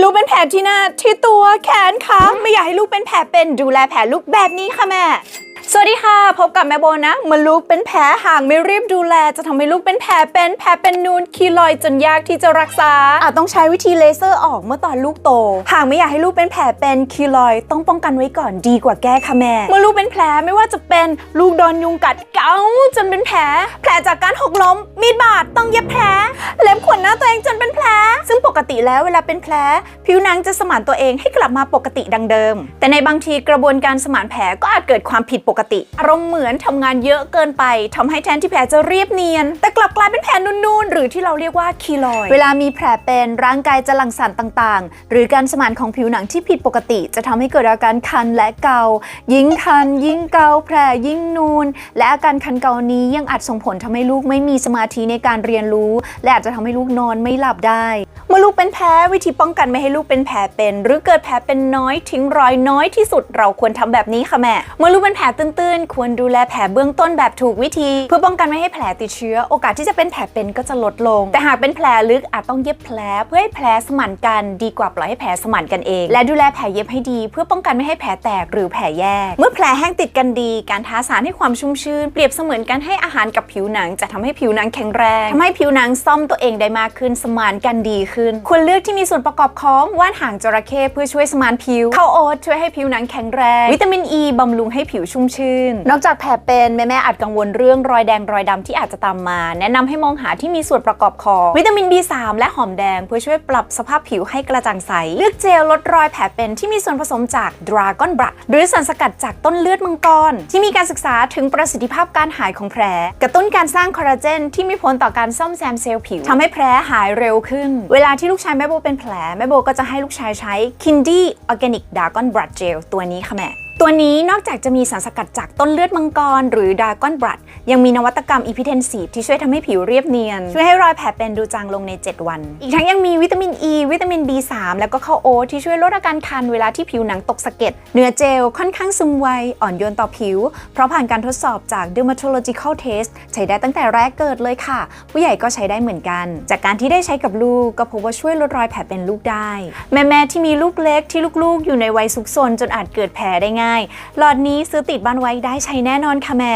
ลูกเป็นแผลที่หน้าที่ตัวแขนขาไม่อยากให้ลูกเป็นแผลเป็นดูแลแผลลูกแบบนี้ค่ะแม่ สวัสดีค่ะ พบกับแม่โบนะเมื่อลูกเป็นแผลหากไม่รีบดูแล จะทำให้ลูกเป็นแผลเป็นแผลเป็นนูนคีลอยด์จนยากที่จะรักษาอาจต้องใช้วิธีเลเซอร์ออกเมื่อตอนลูกโตหากไม่อยากให้ลูกเป็นแผลเป็นคีลอยด์ต้องป้องกันไว้ก่อนดีกว่าแก้ค่ะแม่ เมื่อลูกเป็นแผลไม่ว่าจะเป็นลูกโดนยุงกัดเกาจนเป็นแผล แผลจากการหกล้มมีดบาดต้องเย็บแผลเล็บขวนหน้าตัวเองจนเป็นแผลซึ่งป กติแล้วเวลาเป็นแผลผิวหนังจะสมานตัวเองให้กลับมาปกติดังเดิม แต่ในบางทีกระบวนการสมานแผลก็อาจเกิดความผิดปกติ อารมณ์เหมือนทำงานเยอะเกินไปทำให้แทนที่แผลจะเรียบเนียน แต่กลับกลายเป็นแผลนูนๆ หรือที่เราเรียกว่าคีลอย เวลามีแผลเป็นร่างกายจะหลั่งสารต่างๆ หรือการสมานของผิวหนังที่ผิดปกติ จะทำให้เกิดอาการคันและเกา ยิ่งคัน ยิ่งเกาแผลยิ่งนูน และอาการคันเกานี้ยังอาจส่งผลทำให้ลูกไม่มีสมาธิในการเรียนรู้ และอาจจะทำให้ลูกนอนไม่หลับได้เมื่อลูกเป็นแผลวิธีป้องกันไม่ให้ลูกเป็นแผลเป็น หรือเกิดแผลเป็นน้อยทิ้งรอยน้อยที่สุดเราควรทำแบบนี้ค่ะแม่ เมื่อลูกเป็นแผลตื้นๆ ควรดูแลแผลเบื้องต้นแบบถูกวิธี เพื่อป้องกันไม่ให้แผลติดเชื้อ โอกาสที่จะเป็นแผลเป็นก็จะลดลง แต่หากเป็นแผลลึกอาจต้องเย็บแผลเพื่อให้แผลสมานกันดีกว่าปล่อยให้แผลสมานกันเอง และดูแลแผลเย็บให้ดี เพื่อป้องกันไม่ให้แผลแตกหรือแผลแยก เมื่อแผลแห้งติดกันดี การทาสารให้ความชุ่มชื้นเปรียบเสมือนการให้อาหารกับผิวหนัง จะทำให้ผิวหนังแข็งแรงทำให้ผิวหนังซ่อมตัวเองได้มากขึ้นสมานกันดีขึ้นควรเลือกที่มีส่วนประกอบของว่านหางจระเข้เพื่อช่วยสมานผิวข้าวโอ๊ตช่วยให้ผิวหนังแข็งแรง วิตามินอ e ีบำรุงให้ผิวชุ่มชื่น นอกจากแผลเป็นแม่แม่ๆอาจกังวลเรื่องรอยแดงรอยดำที่อาจจะตามมา แนะนำให้มองหาที่มีส่วนประกอบของวิตามิน B3 และหอมแดงเพื่อช่วยปรับสภาพผิวให้กระจ่างใส เลือกเจลลดรอยแผลเป็นที่มีส่วนผสมจาก Dragon Blood หรือสารสกัดจากต้นเลือดมังกรที่มีการศึกษาถึงประสิทธิภาพการหายของแผล กระตุ้นการสร้างคอลลาเจนที่มีผลต่อการซ่อมแซมเซลล์ผิวทำให้แผลหายเร็วขึ้น เวลาที่ลูกชายแม่โบเป็นแผลแม่โบก็จะให้ลูกชายใช้ Kindy Organic Dragon Blood Gel ตัวนี้ค่ะแม่ ตัวนี้นอกจากจะมีสารสกัดจากต้นเลือดมังกร หรือดากอนบรัดยังมีนวัตกรรมอีพิเทนซีที่ช่วยทำให้ผิวเรียบเนียน ช่วยให้รอยแผลเป็นดูจางลงใน 7 วัน อีกทั้งยังมีวิตามินอ e, ีวิตามิน B3 แล้วก็ข้าวโอ๊ตที่ช่วยลดอาการคันเวลาที่ผิวหนังตกสะเก็ดเนื้อเจลค่อนข้างซึมไวอ่อนโยนต่อผิว เพราะผ่านการทดสอบจาก dermatological test ใช้ได้ตั้งแต่แรกเกิดเลยค่ะ ผู้ใหญ่ก็ใช้ได้เหมือนกัน จากการที่ได้ใช้กับลูกก็พบว่าช่วยลดรอยแผลเป็นลูกได้ แม่ๆที่มีลูกเล็กที่ลูกๆ อยู่ในวัยซุกซนจนอาจเกิดแผลได้ง่ายหลอดนี้ซื้อติดบ้านไว้ได้ใช้แน่นอนค่ะแม่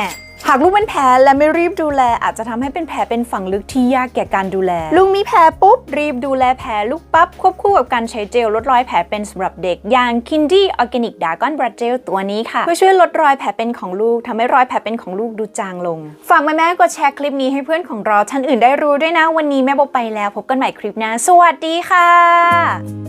หากลูกเป็นแผลและไม่รีบดูแล อาจจะทำให้เป็นแผลเป็นฝังลึกที่ยากแก่การดูแล ลูกมีแผลปุ๊บ รีบดูแลแผลลูกปั๊บ ควบคู่กับการใช้เจลลดรอยแผลเป็นสำหรับเด็ก อย่าง Kindy Organic Dragon Blood Gel ตัวนี้ค่ะ เพื่อช่วยลดรอยแผลเป็นของลูกทำให้รอยแผลเป็นของลูกดูจางลง ฝากแม่ๆกดแชร์คลิปนี้ให้เพื่อนของเราท่านอื่นได้รู้ด้วยนะวันนี้แม่โบไปแล้ว พบกันใหม่คลิปหน้าสวัสดีค่ะ